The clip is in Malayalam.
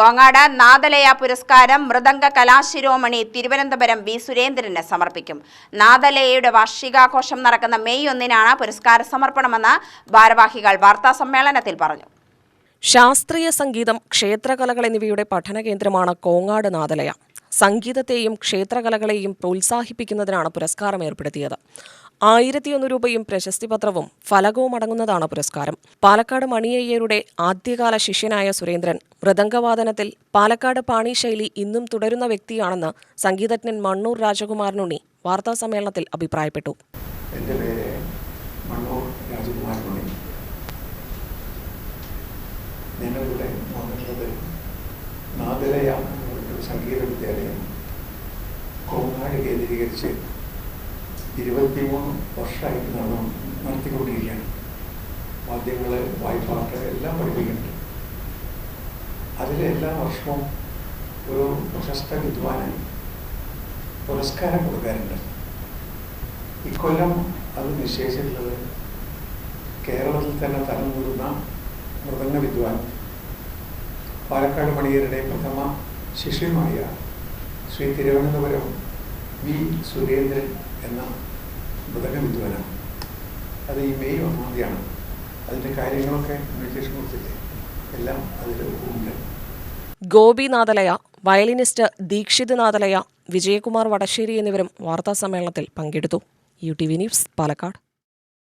കോങ്ങാട് നാദലയ പുരസ്കാരം മൃദംഗ കലാശിരോമണി തിരുവനന്തപുരം വി സുരേന്ദ്രന് സമർപ്പിക്കും. നാദലയയുടെ വാർഷികാഘോഷം നടക്കുന്ന മെയ് ഒന്നിനാണ് പുരസ്കാര സമർപ്പണമെന്ന് ഭാരവാഹികൾ വാർത്താ സമ്മേളനത്തിൽ പറഞ്ഞു. ശാസ്ത്രീയ സംഗീതം ക്ഷേത്രകലകൾ എന്നിവയുടെ പഠന കേന്ദ്രമാണ് കോങ്ങാട് നാദലയ. സംഗീതത്തെയും ക്ഷേത്രകലകളെയും പ്രോത്സാഹിപ്പിക്കുന്നതിനാണ് പുരസ്കാരം ഏർപ്പെടുത്തിയത്. ആയിരത്തിയൊന്ന് രൂപയും പ്രശസ്തിപത്രവും ഫലകവും അടങ്ങുന്നതാണ് പുരസ്കാരം. പാലക്കാട് മണിയയ്യരുടെ ആദ്യകാല ശിഷ്യനായ സുരേന്ദ്രൻ മൃദംഗവാദനത്തിൽ പാലക്കാട് പാണി ശൈലി ഇന്നും തുടരുന്ന വ്യക്തിയാണെന്ന് സംഗീതജ്ഞൻ മണ്ണൂർ രാജകുമാരനുണ്ണി വാർത്താസമ്മേളനത്തിൽ അഭിപ്രായപ്പെട്ടു. എന്റെ പേര് മണ്ണൂർ സംഗീത വിദ്യാലയം കോങ്ങാട് കേന്ദ്രീകരിച്ച് ഇരുപത്തിമൂന്ന് വർഷമായിട്ട് നമ്മൾ നടത്തിക്കൊണ്ടിരിക്കുകയാണ്. വാദ്യങ്ങൾ വായ്പാട്ട് എല്ലാം പഠിപ്പിക്കുന്നുണ്ട്. അതിൽ എല്ലാ വർഷവും ഒരു പ്രശസ്ത വിദ്വാന് പുരസ്കാരം കൊടുക്കാറുണ്ട്. ഇക്കൊല്ലം അത് നിശ്ചയിച്ചിട്ടുള്ളത് കേരളത്തിൽ തന്നെ തരം തലമുതിർന്ന മൃദംഗ വിദ്വാൻ പാലക്കാട് മണിയരുടെ പ്രഥമ ശിഷ്യമായ ശ്രീ തിരുവനന്തപുരം വി സുരേന്ദ്രൻ എന്ന മൃദംഗ വിദ്വാനാണ് അത് ഈ മെയ് ഒന്നാമതിയാണ് അതിന്റെ കാര്യങ്ങളൊക്കെ ഇൻവിറ്റേഷൻ കൊടുത്തില്ലേ എല്ലാം അതിൽ ഉണ്ട് ഗോപി നാദലയ വയലിനിസ്റ്റ് ദീക്ഷിത് നാഥലയ വിജയകുമാർ വടശ്ശേരി എന്നിവരും വാർത്താസമ്മേളനത്തിൽ പങ്കെടുത്തു. U T V news Palakkad.